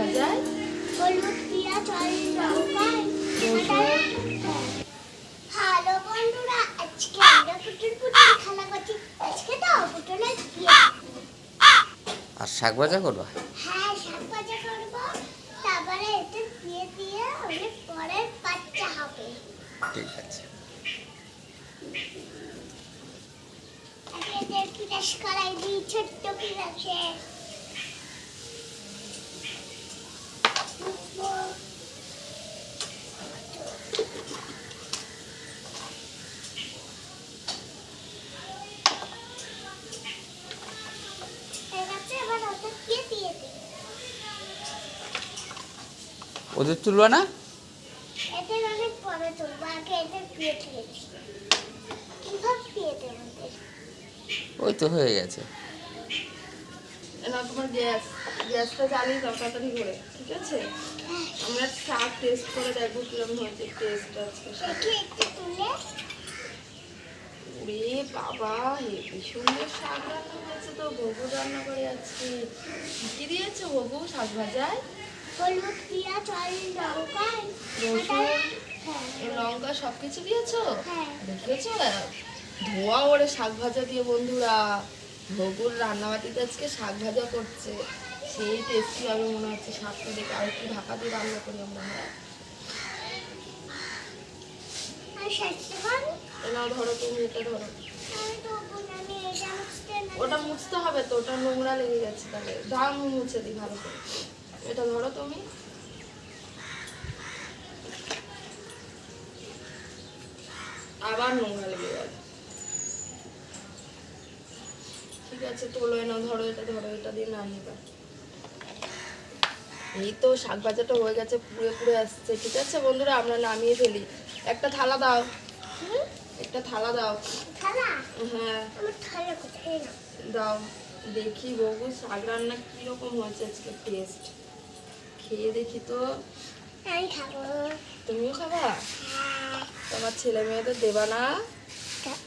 ভাজায়। আর hello বন্ধুরা আজকে আমরা পুটুর পুটুর খেলা করছি। আজকে তো পুটুরের আর শাক ভাজা করবা? হ্যাঁ শাক ভাজা করব। তারপরে এতে দিয়ে দিয়ে অনেক পরে বাচ্চা হবে। ঠিক আছে। আগে এদের পিরাস করাই দিই ছোট্ট এবার ওটা দিয়ে দিয়ে দিই ওদের তুলবা না এদের অনেক পরে তুলবো আগে এদের বিয়ে দিয়েছি কীভাবে বিয়ে দেবো ওদের? ওই তো হয়ে গেছে। না তোমার গ্যাস গ্যাসটা দাও তাড়াতাড়ি করে ঠিক আছে? আমরা শাক টেস্ট করে দেখব কীরকম হয়েছে টেস্ট ওরে বাবা হেবি সুন্দর শাক রান্না হয়েছে তো রান্না করে কি কি দিয়েছ শাক ভাজায়? হলুদ পেঁয়াজ আর লঙ্কায় রসুন হ্যাঁ লঙ্কা সব কিছু দিয়েছ? হ্যাঁ। দেখেছ ধোয়া ওরে শাক ভাজা দিয়ে বন্ধুরা। ভগুর রান্নাবাটিতে আজকে শাক ভাজা করছে। সেই টেস্টি হবে মনে হচ্ছে শাকটা দেখে আর একটু ঢাকা দিয়ে রান্না করি আমরা হ্যাঁ? আর ধরো তুমি এটা ধরো। আমি আমি না ওটা মুছতে হবে তো ওটা নোংরা লেগে গেছে তাহলে। দাও আমি মুছে দিই ভালো করে। এটা ধরো তুমি। আবার নোংরা লেগে গেল। ঠিক আছে তোলো এনে ধরো এটা ধরো এটা দিয়ে না নিবা এই তো শাক ভাজাটা হয়ে গেছে পুড়ে পুড়ে আসছে। ঠিক আছে বন্ধুরা আমরা নামিয়ে ফেলি। একটা থালা দাও? একটা থালা দাও। হ্যাঁ। না দাও। দেখি বহু শাক রান্না কীরকম হয়েছে আজকে টেস্ট খেয়ে দেখি তো। আমি খাব। তুমিও খাবা? হ্যাঁ। তোমার ছেলে মেয়েদের দেবা না?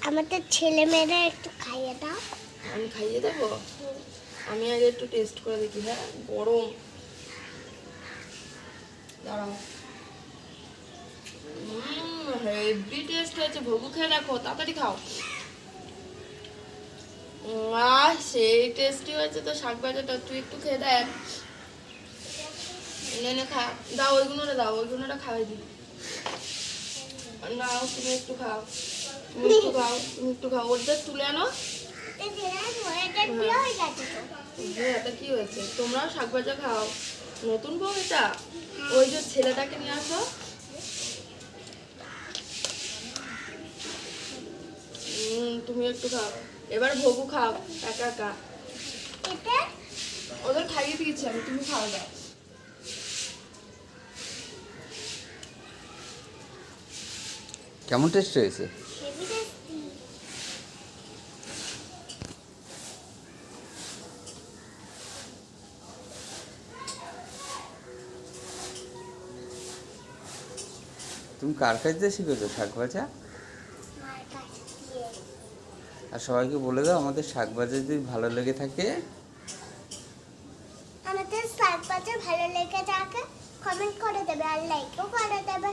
আমাদের ছেলে মেয়েরা একটু খাইয়ে দাও। আমি খাইয়ে দেবো? আমি আগে একটু টেস্ট করে দেখি হ্যাঁ? গরম। দাঁড়াও। হেভি টেস্ট হয়েছে। ভগু খেয়ে দেখো তাড়াতাড়ি খাও। সেই টেস্টি হয়েছে তো শাক ভাজাটা তুই একটু খেয়ে দেখ। নে নে, খা। দাও ওইগুলোটা দাও ওইগুলোটা খাওয়াই তুমি একটু খাও। একটু খাও একটু খাও। তুলে আনো। কি হয়েছে? তোমরাও শাক ভাজা খাও। নতুন বউ এটা? ওই যে ছেলেটাকে নিয়ে আসো। তুমি একটু খাও। এবার ভগু খাও, একা একা। ওদের খাইয়ে দিয়েছি আমি, তুমি খাও, দাও। কেমন টেস্ট হয়েছে? তুমি কার কাছে শিখেছো শাক ভাজা দিয়ে। আর সবাইকে বলে দাও আমাদের শাক ভাজা যদি ভালো লেগে থাকে। আমাদের শাক ভাজা ভালো লেগে থাকে কমেন্ট করে দেবে আর লাইকও করে দেবে।